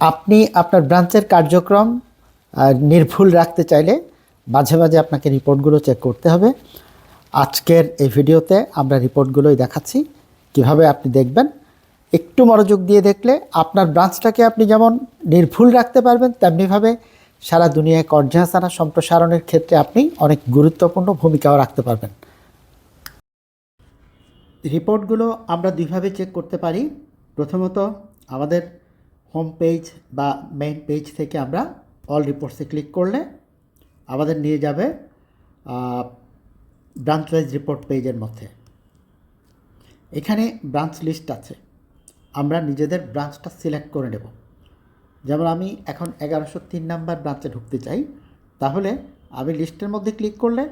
আপনি আপনার ব্রাঞ্চের কার্যক্রম নির্ভুল রাখতে চাইলে মাঝে মাঝে আপনাকে রিপোর্টগুলো চেক করতে হবে। আজকের এই ভিডিওতে আমরা রিপোর্টগুলোই দেখাচ্ছি। কীভাবে আপনি দেখবেন, একটু মনোযোগ দিয়ে দেখলে আপনার ব্রাঞ্চটাকে আপনি যেমন নির্ভুল রাখতে পারবেন, তেমনিভাবে সারা দুনিয়ায় কর্যাসানা সম্প্রসারণের ক্ষেত্রে আপনি অনেক গুরুত্বপূর্ণ ভূমিকাও রাখতে পারবেন। রিপোর্টগুলো আমরা দুইভাবে চেক করতে পারি। প্রথমত আমাদের হোম পেজ বা মেইন পেজ থেকে আমরা অল রিপোর্টসে ক্লিক করলে আমাদের নিয়ে যাবে ব্রাঞ্চ ওয়াইজ রিপোর্ট পেজের মধ্যে। এখানে ব্রাঞ্চ লিস্ট আছে। আমরা নিজেদের ব্রাঞ্চটা সিলেক্ট করে নেব। যেমন আমি এখন এগারোশো তিন নাম্বার ব্রাঞ্চে ঢুকতে চাই, তাহলে আমি লিস্টের মধ্যে ক্লিক করলে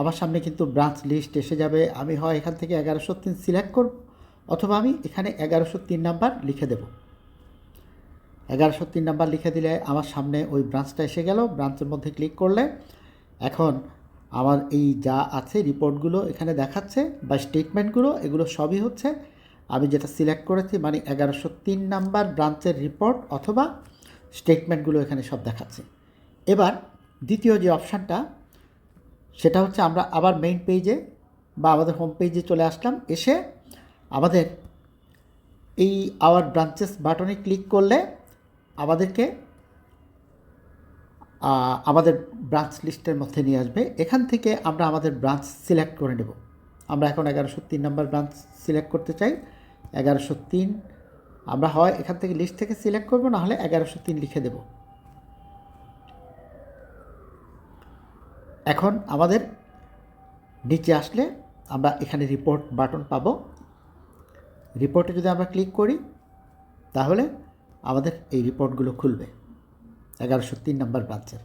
আমার সামনে কিন্তু ব্রাঞ্চ লিস্ট এসে যাবে। আমি হয় এখান থেকে এগারোশো তিন সিলেক্ট করব, অথবা আমি এখানে এগারোশো তিন নাম্বার লিখে দেব। এগারোশো তিন নাম্বার লিখে দিলে আমার সামনে ওই ব্রাঞ্চটা এসে গেল। ব্রাঞ্চের মধ্যে ক্লিক করলে এখন আমার এই যা আছে রিপোর্টগুলো এখানে দেখাচ্ছে বা স্টেটমেন্টগুলো এগুলো সবই হচ্ছে। আমি যেটা সিলেক্ট করেছি মানে এগারোশো তিন নাম্বার ব্রাঞ্চের রিপোর্ট অথবা স্টেটমেন্টগুলো এখানে সব দেখাচ্ছে। এবার দ্বিতীয় যে অপশানটা সেটা হচ্ছে আমরা আবার মেইন পেজে বা আমাদের হোম পেজে চলে আসলাম। এসে আমাদের এই আওয়ার ব্রাঞ্চেস বাটনে ক্লিক করলে আমাদেরকে আমাদের ব্রাঞ্চ লিস্টের মধ্যে নিয়ে আসবে। এখান থেকে আমরা আমাদের ব্রাঞ্চ সিলেক্ট করে নেব। আমরা এখন এগারোশো তিন নম্বর ব্রাঞ্চ সিলেক্ট করতে চাই। এগারোশো তিন, আমরা হয় এখান থেকে লিস্ট থেকে সিলেক্ট করব, না হলে এগারোশো তিন লিখে দেব। এখন আমাদের নিচে আসলে আমরা এখানে রিপোর্ট বাটন পাবো। রিপোর্টে যদি আমরা ক্লিক করি, তাহলে আমাদের এই রিপোর্টগুলো খুলবে। এগারোশো তিন নম্বর ব্রাঞ্চের।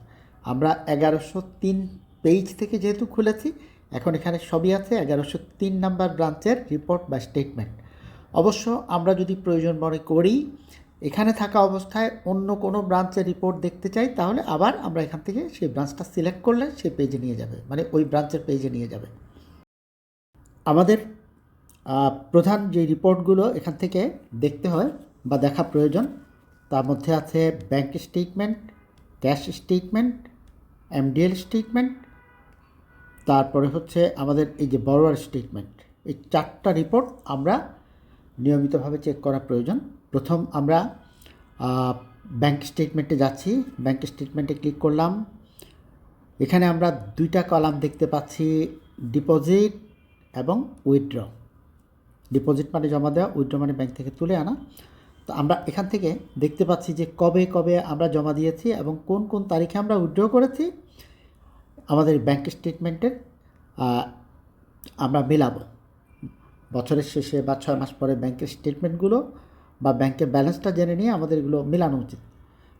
আমরা এগারোশো তিন পেজ থেকে যেহেতু খুলেছি, এখন এখানে সবই আছে এগারোশো তিন নম্বর ব্রাঞ্চের রিপোর্ট বা স্টেটমেন্ট। অবশ্য আমরা যদি প্রয়োজন মনে করি, এখানে থাকা অবস্থায় অন্য কোনো ব্রাঞ্চের রিপোর্ট দেখতে চাই, তাহলে আবার আমরা এখান থেকে সেই ব্রাঞ্চটা সিলেক্ট করলে সেই পেজে নিয়ে যাবে মানে ওই ব্রাঞ্চের পেজে নিয়ে যাবে। আমাদের প্রধান যে রিপোর্টগুলো এখান থেকে দেখতে হয় বা দেখা প্রয়োজন তার মধ্যে আছে bank statement cash statement MDL statement তারপরে হচ্ছে আমাদের এই যে বড়োয়ার স্টেটমেন্ট এই চারটা রিপোর্ট আমরা নিয়মিতভাবে চেক করা প্রয়োজন। প্রথম আমরা ব্যাংক স্টেটমেন্টে যাচ্ছি। ব্যাংক স্টেটমেন্টে ক্লিক করলাম। এখানে আমরা দুইটা কলাম দেখতে পাচ্ছি ডিপোজিট এবং উইথড্র ডিপোজিট মানে জমা দেওয়া উইথড্র মানে ব্যাংক থেকে তুলে আনা। তো আমরা এখান থেকে দেখতে পাচ্ছি যে কবে কবে আমরা জমা দিয়েছি এবং কোন কোন তারিখে আমরা উইথড্র করেছি, আমাদের ব্যাংক স্টেটমেন্টের আমরা মেলাবো। বছরের শেষে বা ছয় মাস পরে ব্যাংকের স্টেটমেন্টগুলো বা ব্যাংকের ব্যালেন্সটা জেনে নিয়ে আমাদের এগুলো মেলানো উচিত।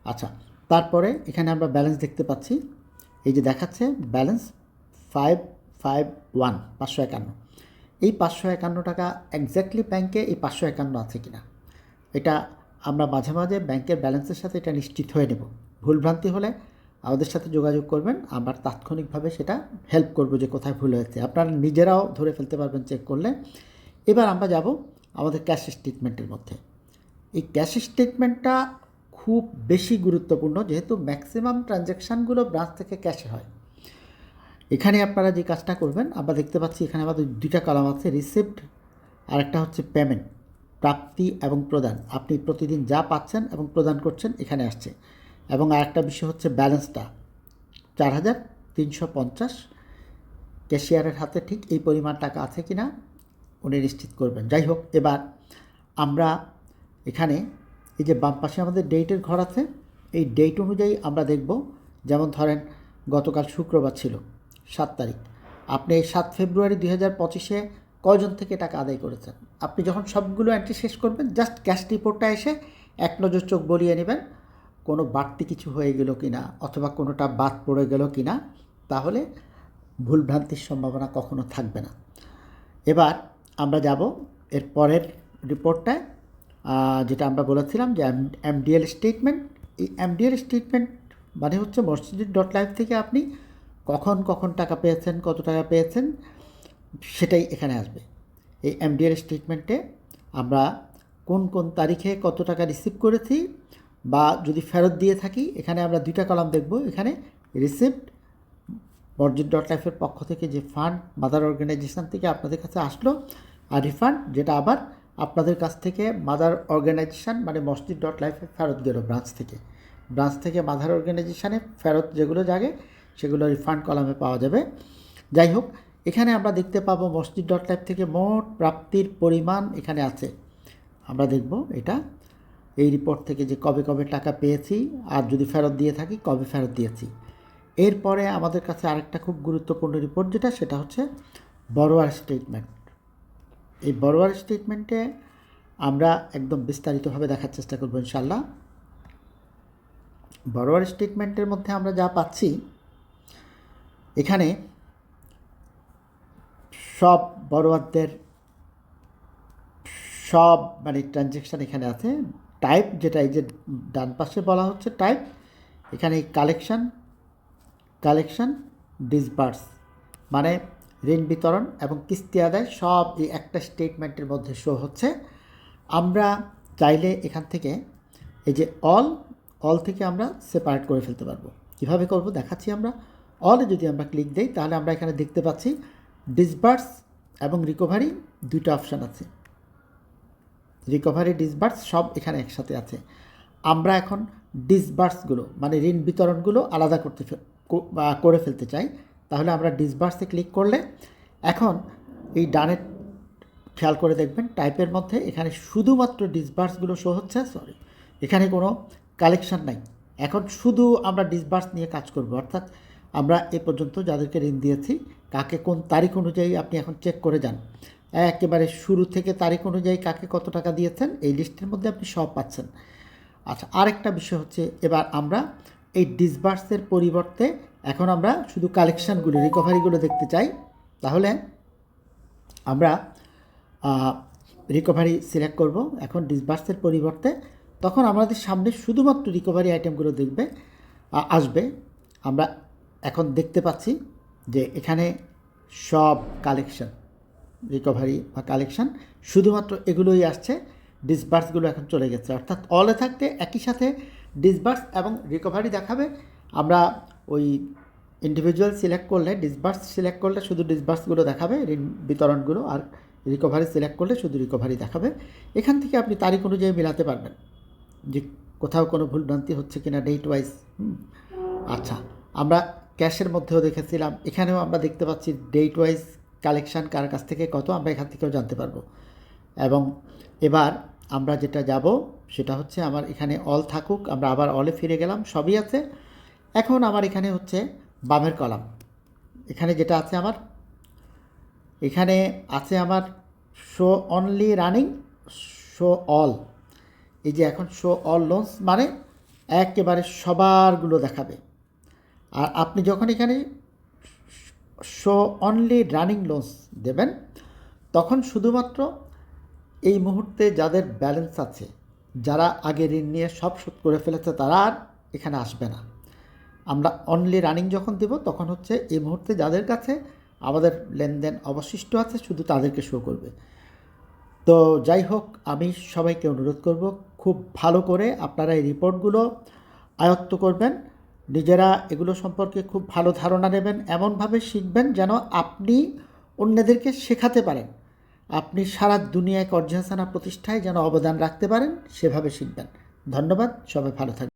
আচ্ছা তারপরে এখানে আমরা ব্যালেন্স দেখতে পাচ্ছি। এই যে দেখাচ্ছে ব্যালেন্স ফাইভ ফাইভ ওয়ান পাঁচশো একান্ন। এই পাঁচশো একান্ন টাকা এক্স্যাক্টলি ব্যাংকে এই পাঁচশো একান্ন আছে কিনা? এটা আমরা মাঝে মাঝে ব্যাংকের ব্যালেন্সের সাথে এটা নিশ্চিত হয়ে নেব। ভুলভ্রান্তি হলে আমাদের সাথে যোগাযোগ করবেন, আমরা তাৎক্ষণিকভাবে সেটা হেল্প করব যে কোথায় ভুল হয়েছে। আপনারা নিজেরাও ধরে ফেলতে পারবেন চেক করলে। এবার আমরা যাব আমাদের ক্যাশ স্টেটমেন্টের মধ্যে। এই ক্যাশ স্টেটমেন্টটা খুব বেশি গুরুত্বপূর্ণ, যেহেতু ম্যাক্সিমাম ট্রানজ্যাকশানগুলো ব্রাঞ্চ থেকে ক্যাশে হয়। এখানে আপনারা যে কাজটা করবেন, আমরা দেখতে পাচ্ছি এখানে আমাদের দুইটা কলাম আছে রিসিপ্ট আর একটা হচ্ছে পেমেন্ট প্রাপ্তি এবং প্রদান। আপনি প্রতিদিন যা পাচ্ছেন এবং প্রদান করছেন এখানে আসছে। এবং আরেকটা বিষয় হচ্ছে ব্যালেন্সটা। চার হাজার তিনশো পঞ্চাশ ক্যাশিয়ারের হাতে ঠিক এই পরিমাণ টাকা আছে কি না উনি নিশ্চিত করবেন। যাই হোক, এবার আমরা এখানে এই যে বাম পাশে আমাদের ডেটের ঘর আছে, এই ডেট অনুযায়ী আমরা দেখব। যেমন ধরেন, গতকাল শুক্রবার ছিল, সাত তারিখ। আপনি এই সাত ফেব্রুয়ারি দুই হাজার পঁচিশে কয়জন থেকে টাকা আদায় করেছেন? আপনি যখন সবগুলো এন্ট্রি শেষ করবেন জাস্ট ক্যাশ রিপোর্টটা এসে এক নজর চোখ বলিয়ে নেবেন, কোনো বাড়তি কিছু হয়ে গেল কি না অথবা কোনোটা বাদ পড়ে গেল কি না তাহলে ভুলভ্রান্তির সম্ভাবনা কখনো থাকবে না। এবার আমরা যাব এর পরের রিপোর্টটায় যেটা আমরা বলেছিলাম যে এমডিএল স্টেটমেন্ট এই এমডিএল স্টেটমেন্ট মানে হচ্ছে মসজিদ ডট লাইভ থেকে আপনি কখন কখন টাকা পেয়েছেন, কত টাকা পেয়েছেন সেটাই এখানে আসবে। এই এমডিএল স্টেটমেন্টে আমরা কোন কোন তারিখে কত টাকা রিসিভ করেছি বা যদি ফেরত দিয়ে থাকি, এখানে আমরা দুইটা কলাম দেখব। এখানে রিসিপ্ট মসজিদ ডট লাইফের পক্ষ থেকে যে ফান্ড মাদার অর্গানাইজেশন থেকে আপনাদের কাছে আসলো, আর রিফান্ড যেটা আবার আপনাদের কাছ থেকে মাদার অর্গানাইজেশন মানে মসজিদ ডট লাইফে ফেরত গেল ব্রাঞ্চ থেকে। ব্রাঞ্চ থেকে মাদার অর্গানাইজেশানে ফেরত যেগুলো জাগে সেগুলো রিফান্ড কলামে পাওয়া যাবে। যাই হোক এখানে আমরা দেখতে পাবো মসজিদ ডট লাইফ থেকে মোট প্রাপ্তির পরিমাণ এখানে আছে। আমরা দেখব এটা। এই রিপোর্ট থেকে যে কবে কবে টাকা পেয়েছি, আর যদি ফেরত দিয়ে থাকি, কবে ফেরত দিয়েছি। এরপরে আমাদের কাছে আরেকটা খুব গুরুত্বপূর্ণ রিপোর্ট যেটা, সেটা হচ্ছে বড়োয়ার স্টেটমেন্ট এই বড়োয়ার স্টেটমেন্টে আমরা একদম বিস্তারিতভাবে দেখার চেষ্টা করব ইনশাল্লাহ বড়োয়ার স্টেটমেন্টের মধ্যে আমরা যা পাচ্ছি, এখানে সব বড়োয়ারদের সব মানে ট্রানজ্যাকশান এখানে আছে। টাইপ যেটা এই যে ডান পাশে বলা হচ্ছে টাইপ এখানে কালেকশান কালেকশন ডিসবার্স মানে ঋণ বিতরণ এবং কিস্তি আদায় সব এই একটা স্টেটমেন্টের মধ্যে শো হচ্ছে। আমরা চাইলে এখান থেকে এই যে অল অল থেকে আমরা সেপারেট করে ফেলতে পারব। কীভাবে করব? দেখাচ্ছি আমরা। অলে যদি আমরা ক্লিক দিই, তাহলে আমরা এখানে দেখতে পাচ্ছি ডিসবার্স এবং রিকভারি দুইটা অপশান আছে। রিকভারি, ডিসবার্স সব এখানে একসাথে আছে। আমরা এখন ডিসবার্সগুলো মানে ঋণ বিতরণগুলো আলাদা করতে করে ফেলতে চাই। তাহলে আমরা ডিসবার্সে ক্লিক করলে এখন এই ডানে খেয়াল করে দেখবেন টাইপের মধ্যে এখানে শুধুমাত্র ডিসবার্সগুলো শো হচ্ছে সরি এখানে কোনো কালেকশন নাই। এখন শুধু আমরা ডিসবার্স নিয়ে কাজ করব। অর্থাৎ আমরা এ পর্যন্ত যাদেরকে ঋণ দিয়েছি কাকে কোন তারিখ অনুযায়ী আপনি এখন চেক করে যান। একেবারে শুরু থেকে তারিখ অনুযায়ী কাকে কত টাকা দিয়েছেন, এই লিস্টের মধ্যে আপনি সব পাচ্ছেন। আচ্ছা আরেকটা বিষয় হচ্ছে, এবার আমরা এই ডিসবার্সের পরিবর্তে এখন আমরা শুধু কালেকশানগুলো রিকভারিগুলো দেখতে চাই। তাহলে আমরা রিকভারি সিলেক্ট করব, এখন ডিসবার্সের পরিবর্তে। তখন আমাদের সামনে শুধুমাত্র রিকভারি আইটেমগুলো দেখবে আসবে। আমরা এখন দেখতে পাচ্ছি যে এখানে সব কালেকশন রিকভারি বা কালেকশন শুধুমাত্র এগুলোই আসছে ডিসবার্সগুলো এখন চলে গেছে। অর্থাৎ অলে থাকতে একই সাথে ডিসবার্স এবং রিকভারি দেখাবে। আমরা ওই ইন্ডিভিজুয়াল সিলেক্ট করলে ডিসবার্স সিলেক্ট করলে শুধু ডিসবার্সগুলো দেখাবে, ঋণ বিতরণগুলো আর রিকভারি সিলেক্ট করলে শুধু রিকভারি দেখাবে। এখান থেকে আপনি তারিখ অনুযায়ী মেলাতে পারবেন যে কোথাও কোনো ভুলভ্রান্তি হচ্ছে কিনা ডেট ওয়াইজ আচ্ছা আমরা ক্যাশের মধ্যেও দেখেছিলাম। এখানেও আমরা দেখতে পাচ্ছি ডেট ওয়াইজ কালেকশান কার কাছ থেকে কত, আমরা এখান থেকেও জানতে পারব। এবং এবার আমরা যেটা যাব, সেটা হচ্ছে আমার এখানে অল থাকুক, আমরা আবার অলে ফিরে গেলাম, সবই আছে। এখন আমার এখানে হচ্ছে বামের কলাম। এখানে যেটা আছে আমার, এখানে আছে আমার show only running show all এই যে এখন শো অল লোনস মানে একেবারে সবারগুলো দেখাবে। আর আপনি যখন এখানে শো অনলি রানিং লোনস দেবেন, তখন শুধুমাত্র এই মুহূর্তে যাদের ব্যালেন্স আছে, যারা আগে ঋণ নিয়ে সব শোধ করে ফেলেছে, তারা আর এখানে আসবে না। আমরা অনলি রানিং যখন দেব, তখন হচ্ছে এই মুহূর্তে যাদের কাছে আমাদের লেনদেন অবশিষ্ট আছে, শুধু তাদেরকে শো করবে। তো যাই হোক, আমি সবাইকে অনুরোধ করব, খুব ভালো করে আপনারা এই রিপোর্টগুলো আয়ত্ত করবেন। নিজেরা এগুলো সম্পর্কে খুব ভালো ধারণা নেবেন, এমনভাবে শিখবেন যেন আপনি অন্যদেরকে শেখাতে পারেন। আপনি সারা দুনিয়ায় কর্জাসানা প্রতিষ্ঠায় যেন অবদান রাখতে পারেন, সেভাবে শিখবেন। ধন্যবাদ, সবাই ভালো থাকবেন।